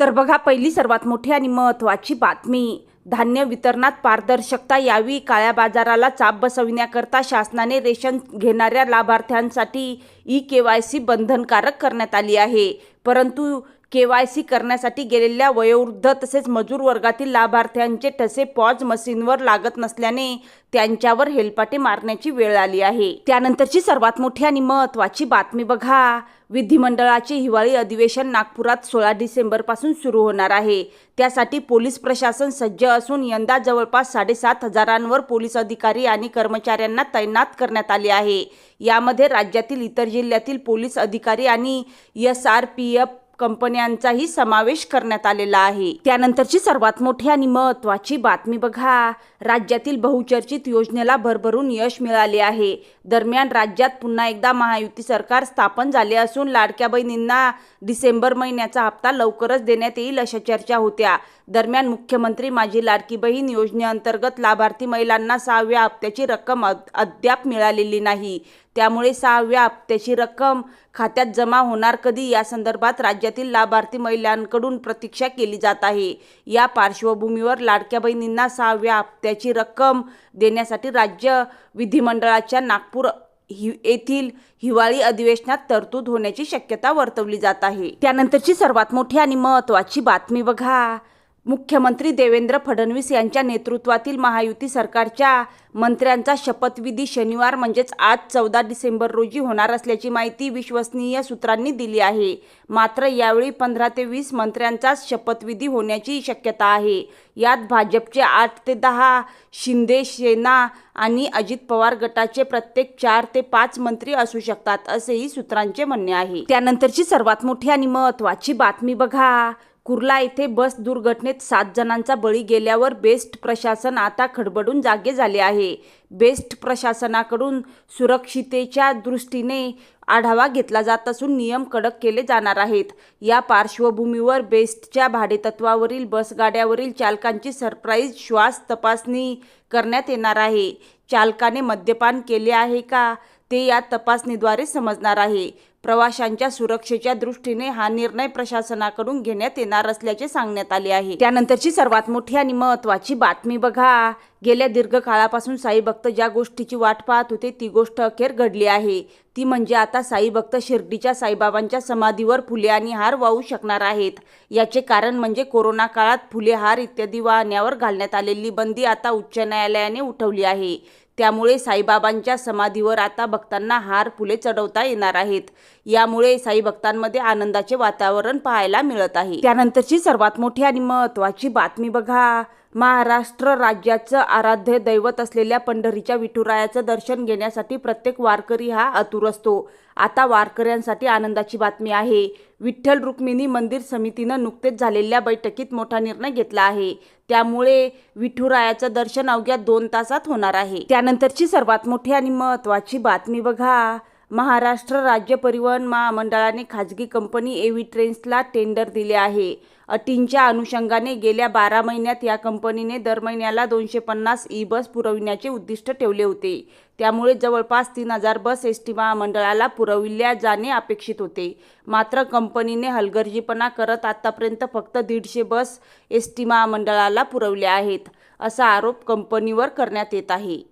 तर बघा पहिली सर्वात मोठी आणि महत्त्वाची बातमी धान्य वितरणात पारदर्शकता यावी काळ्या बाजाराला चाप बसविण्याकरता शासनाने रेशन घेणाऱ्या लाभार्थ्यांसाठी ई के वाय सी बंधनकारक करण्यात आली आहे. परंतु के वाय सी करण्यासाठी गेलेल्या वयोवृद्ध तसेच मजूर वर्गातील लाभार्थ्यांचे ठसे पॉज मशीनवर लागत नसल्याने त्यांच्यावर हेलपाटे मारण्याची वेळ आली आहे. त्यानंतरची सर्वात मोठी आणि महत्त्वाची बातमी बघा. विधिमंडळाचे हिवाळी अधिवेशन नागपुरात सोळा डिसेंबरपासून सुरू होणार आहे. त्यासाठी पोलीस प्रशासन सज्ज असून यंदा जवळपास साडेसात हजारांवर पोलीस अधिकारी आणि कर्मचाऱ्यांना तैनात करण्यात आले आहे. यामध्ये राज्यातील इतर जिल्ह्यातील पोलीस अधिकारी आणि एस आर पी एफ कंपन्यांचाही समावेश करण्यात आलेला आहे. त्यानंतरची सर्वात मोठी आणि महत्त्वाची बातमी बघा. राज्यातील बहुचर्चित योजनेला भरभरून यश मिळाले आहे. दरम्यान राज्यात पुन्हा एकदा महायुती सरकार स्थापन झाले असून लाडक्या बहिणींना डिसेंबर महिन्याचा हप्ता लवकरच देण्यात येईल अशा चर्चा होत्या. दरम्यान मुख्यमंत्री माझी लाडकी बहीण योजनेअंतर्गत लाभार्थी महिलांना सहाव्या हप्त्याची रक्कम अद्याप मिळालेली नाही. त्यामुळे सहाव्या त्याची रक्कम खात्यात जमा होणार कधी या संदर्भात राज्यातील लाभार्थी महिलांकडून प्रतीक्षा केली जात आहे. या पार्श्वभूमीवर लाडक्या बहिणींना सहाव्या त्याची रक्कम देण्यासाठी राज्य विधिमंडळाच्या नागपूर हि येथील हिवाळी अधिवेशनात तरतूद होण्याची शक्यता वर्तवली जात आहे. त्यानंतरची सर्वात मोठी आणि महत्त्वाची बातमी बघा. मुख्यमंत्री देवेंद्र फडणवीस यांच्या नेतृत्वातील महायुती सरकारच्या मंत्र्यांचा शपथविधी शनिवार म्हणजेच आज चौदा डिसेंबर रोजी होणार असल्याची माहिती विश्वसनीय सूत्रांनी दिली आहे. मात्र यावेळी पंधरा ते वीस मंत्र्यांचाच शपथविधी होण्याची शक्यता आहे. यात भाजपचे आठ ते दहा शिंदे सेना आणि अजित पवार गटाचे प्रत्येक चार ते पाच मंत्री असू शकतात असेही सूत्रांचे म्हणणे आहे. त्यानंतरची सर्वात मोठी आणि महत्त्वाची बातमी बघा. कुर्ला येथे बस दुर्घटनेत सात जणांचा बळी गेल्यावर बेस्ट प्रशासन आता खडबडून जागे झाले आहे. बेस्ट प्रशासनाकडून सुरक्षितेच्या दृष्टीने आढावा घेतला जात असून नियम कडक केले जाणार आहेत. या पार्श्वभूमीवर बेस्टच्या भाडेतत्वावरील बसगाड्यावरील चालकांची सरप्राईज श्वास तपासणी करण्यात येणार आहे. चालकाने मद्यपान केले आहे का ते या तपासणीद्वारे समजणार आहे. प्रवाशांच्या सुरक्षेच्या दृष्टीने हा निर्णय प्रशासनाकडून घेण्यात येणार असल्याचे सांगण्यात आले आहे. त्यानंतरची सर्वात मोठी आणि महत्त्वाची बातमी बघा. गेल्या दीर्घकाळापासून साई भक्त ज्या गोष्टीची वाट पाहत होते ती गोष्ट अखेर घडली आहे. ती म्हणजे आता साई भक्त शिर्डीच्या साईबाबांच्या समाधीवर फुले आणि हार वाहू शकणार आहेत. याचे कारण म्हणजे कोरोना काळात फुले हार इत्यादी वाहण्यावर घालण्यात आलेली बंदी आता उच्च न्यायालयाने उठवली आहे. त्यामुळे साईबाबांच्या समाधीवर आता भक्तांना हार फुले चढवता येणार आहेत. यामुळे साई भक्तांमध्ये आनंदाचे वातावरण पाहायला मिळत आहे. त्यानंतरची सर्वात मोठी आणि महत्त्वाची बातमी बघा. महाराष्ट्र राज्याचं आराध्य दैवत असलेल्या पंढरीच्या विठुरायाचं दर्शन घेण्यासाठी प्रत्येक वारकरी हा आतुर असतो. आता वारकऱ्यांसाठी आनंदाची बातमी आहे. विठ्ठल रुक्मिणी मंदिर समितीनं नुकतेच झालेल्या बैठकीत मोठा निर्णय घेतला आहे. त्यामुळे विठुरायाचं दर्शन अवघ्या दोन तासात होणार आहे. त्यानंतरची सर्वात मोठी आणि महत्त्वाची बातमी बघा. महाराष्ट्र राज्य परिवहन महामंडळाने खाजगी कंपनी एव्ही ट्रेन्सला टेंडर दिले आहे. अटींच्या अनुषंगाने गेल्या बारा महिन्यात या कंपनीने दर महिन्याला दोनशे पन्नास ई बस पुरविण्याचे उद्दिष्ट ठेवले होते. त्यामुळे जवळपास तीन हजार बस एस टी महामंडळाला पुरविल्या जाणे अपेक्षित होते. मात्र कंपनीने हलगर्जीपणा करत आतापर्यंत फक्त दीडशे बस एस टी महामंडळाला पुरवल्या आहेत असा आरोप कंपनीवर करण्यात येत आहे.